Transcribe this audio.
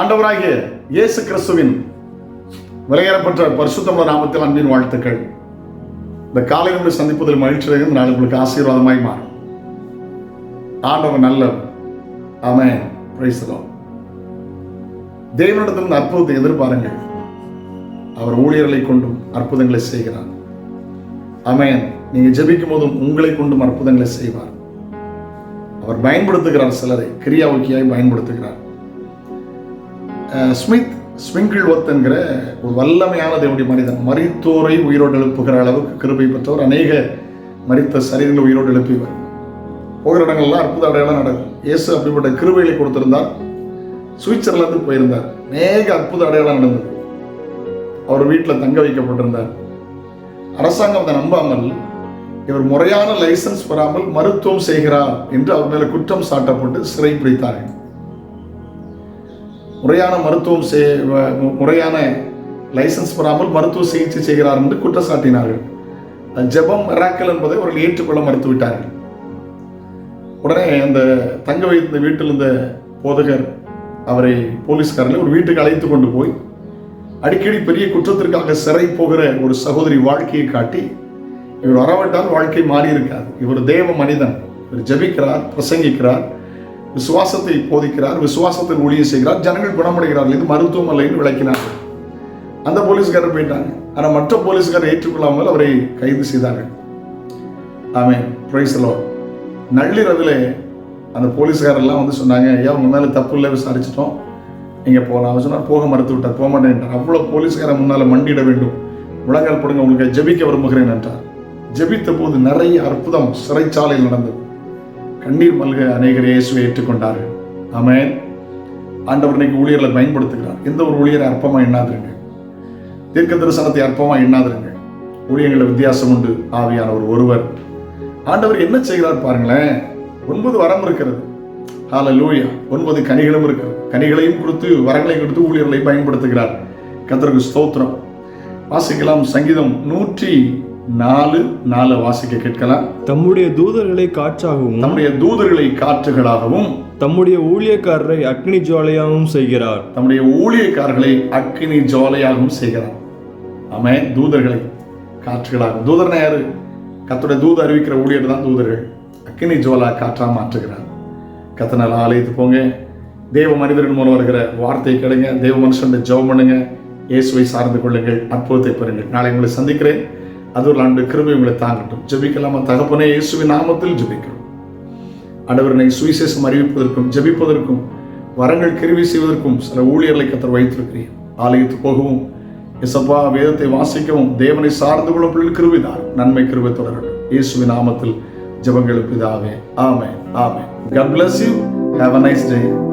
ஆண்டவராகிய இயேசு கிறிஸ்துவின் விலையேறப்பட்ட பரிசுத்தம நாமத்தில் அன்பின் வாழ்த்துக்கள். இந்த காலை நம்மளை சந்திப்பதில் மகிழ்ச்சி நான் நாள் உங்களுக்கு ஆசீர்வாதமாய் மாறும். ஆண்டவர் நல்ல ஆமென். பிரைஸ் தேவனிடத்தில் அற்புதத்தை எதிர்பாருங்கள். அவர் ஊழியர்களை கொண்டும் அற்புதங்களை செய்கிறார். ஆமென். நீங்க ஜபிக்கும் போதும் உங்களை கொண்டும் அற்புதங்களை செய்வார். அவர் பயன்படுத்துகிறார் சிலரை. கிரியாவுக்கியாய் பயன்படுத்துகிறார். ஸ்மித் ஸ்விங்கிள் ஒத்துங்கிற ஒரு வல்லமையான தேவனுடைய மனிதன். மறித்தோரை உயிரோடு எழுப்புகிற அளவுக்கு கிருபை பெற்றவர் அநேக மறித்த சரீரங்களை உயிரோடு எழுப்பியவர். போகிற இடங்கள்லாம் அற்புத அடையாளம் நடக்கும் இயேசு அப்படிப்பட்ட கிருபைகளை கொடுத்திருந்தார். சுவிட்சர்லாந்து போயிருந்தார். அநேக அற்புத அடையாளம் நடந்தது. அவர் வீட்டில் தங்க வைக்கப்பட்டிருந்தார். அரசாங்கம் அதை நம்பாமல் இவர் முறையான லைசன்ஸ் பெறாமல் மருத்துவம் செய்கிறார் என்று அவர் மேலே குற்றம் சாட்டப்பட்டு சிறை பிடித்தார்கள். முறையான மருத்துவம் செய் முறையான லைசன்ஸ் பெறாமல் மருத்துவ சிகிச்சை செய்கிறார் என்று குற்றம் சாட்டினார்கள். ஜெபம் மிராக்கல் என்பதை அவர்கள் ஏற்றுக்கொள்ள மறுத்துவிட்டார்கள். உடனே அந்த தங்க வைத்த வீட்டில் இருந்த போதகர் அவரை போலீஸ்காரர்கள் ஒரு வீட்டுக்கு அழைத்து கொண்டு போய் அடிக்கடி பெரிய குற்றத்திற்காக சிறை போகிற ஒரு சகோதரி வாழ்க்கையை காட்டி இவர் வரவிட்டால் வாழ்க்கை மாறி இருக்காது. இவர் தேவ மனிதன். இவர் ஜெபிக்கிறார் பிரசங்கிக்கிறார். விசுவாசத்தை போதிக்கிறார் விசுவாசத்தில் ஊழியம் செய்கிறார் ஜனங்கள் குணமடைகிறார்கள் இது மருத்துவமனையில் விளக்கினார்கள். விளக்கினார் அந்த போலீஸ்காரர் போயிட்டாங்க. ஆனால் மற்ற போலீஸ்காரர் ஏற்றுக்கொள்ளாமல் அவரை கைது செய்தார்கள். ஆமே பிரைஸ்லோ நள்ளிரவில் அந்த போலீஸ்காரெல்லாம் வந்து சொன்னாங்க ஐயா உங்கள் மேலே தப்பு இல்லை விசாரிச்சிட்டோம். நீங்கள் போகலாம் அவர் சொன்னார் போக மறுத்து விட்டார். போக மாட்டேன்ட்டார் அவ்வளோ போலீஸ்காரன் முன்னால் மண்டியிட வேண்டும். முழங்கால் போடுங்க உங்களுக்கு ஜெபிக்க விரும்புகிறேன் என்றார். ஜெபித்த போது நிறைய அற்புதம் சிறைச்சாலையில் நடந்தது. கண்ணீர் மல்க அநேகர் இயேசுவை ஏற்றுக்கொண்டார்கள். ஆமென். ஆண்டவர் இன்னைக்கு ஊழியர்களை பயன்படுத்துகிறார். எந்த ஒரு ஊழியரை அற்பமாக எண்ணாதிருங்க. தீர்க்க தரிசனத்தை அற்பமாக எண்ணாதிருங்க. ஊழியங்களில் வித்தியாசம் உண்டு. ஆவியானவர் ஒருவர். ஆண்டவர் என்ன செய்கிறார் பாருங்களேன். ஒன்பது வரம் இருக்கிறது. ஹalleluya ஒன்பது கனிகளும் இருக்கிறது. கனிகளையும் கொடுத்து வரங்களையும் கொடுத்து ஊழியர்களை பயன்படுத்துகிறார். கர்த்தருக்கு ஸ்தோத்திரம். வாசிக்கலாம் சங்கீதம் நூற்றி நாலு நாலு வாசிக்க கேட்கலாம். தம்முடைய தூதர்களை காற்றாகவும் நம்முடைய தூதர்களை காற்றுகளாகவும் தம்முடைய ஊழியக்காரரை அக்னி ஜுவாலையாகவும் செய்கிறார். தம்முடைய ஊழியக்காரர்களை அக்கினி ஜுவாலையாகவும் செய்கிறார். ஆமே தூதர்களை காற்றுகளாகும் தூதர்னா யாரு? கத்துடைய தூத அறிவிக்கிற ஊழியர் தான் தூதர்கள். அக்கினி ஜுவாலா காற்றா மாற்றுகிறார். கத்தனால் ஆலயத்து போங்க. தேவ மனிதர்கள் மூலம் வருகிற வார்த்தையை கேளுங்க. தேவ மனுஷன் ஜெபம் பண்ணுங்க. இயேசுவை சார்ந்து கொள்ளுங்கள். அற்புதத்தை பெறுங்கள். நாளை உங்களை சந்திக்கிறேன். அது ஒரு ஆண்டு கிருபை உங்களை தாங்கட்டும். ஜெபிக்கலாமா. தகப்பனே இயேசுவின் நாமத்தில் ஜபிக்கிறோம். ஆண்டவரனை சுவிசேஷம் அறிவிப்பதற்கும் ஜெபிப்பதற்கும் வரங்கள் கிருவி செய்வதற்கும் சில ஊழியர்களை கத்தர் வைத்திருக்கிறேன் ஆலயத்து போகவும் எசப்பா வேதத்தை வாசிக்கவும் தேவனை சார்ந்து கொள்ளும் பிள்ளை கிருவிதார் நன்மை கிருவை தொடரட்டும். இயேசுவின் நாமத்தில் ஜபங்களுக்கு இதாவே ஆமே ஆமே God bless you. Have a nice day.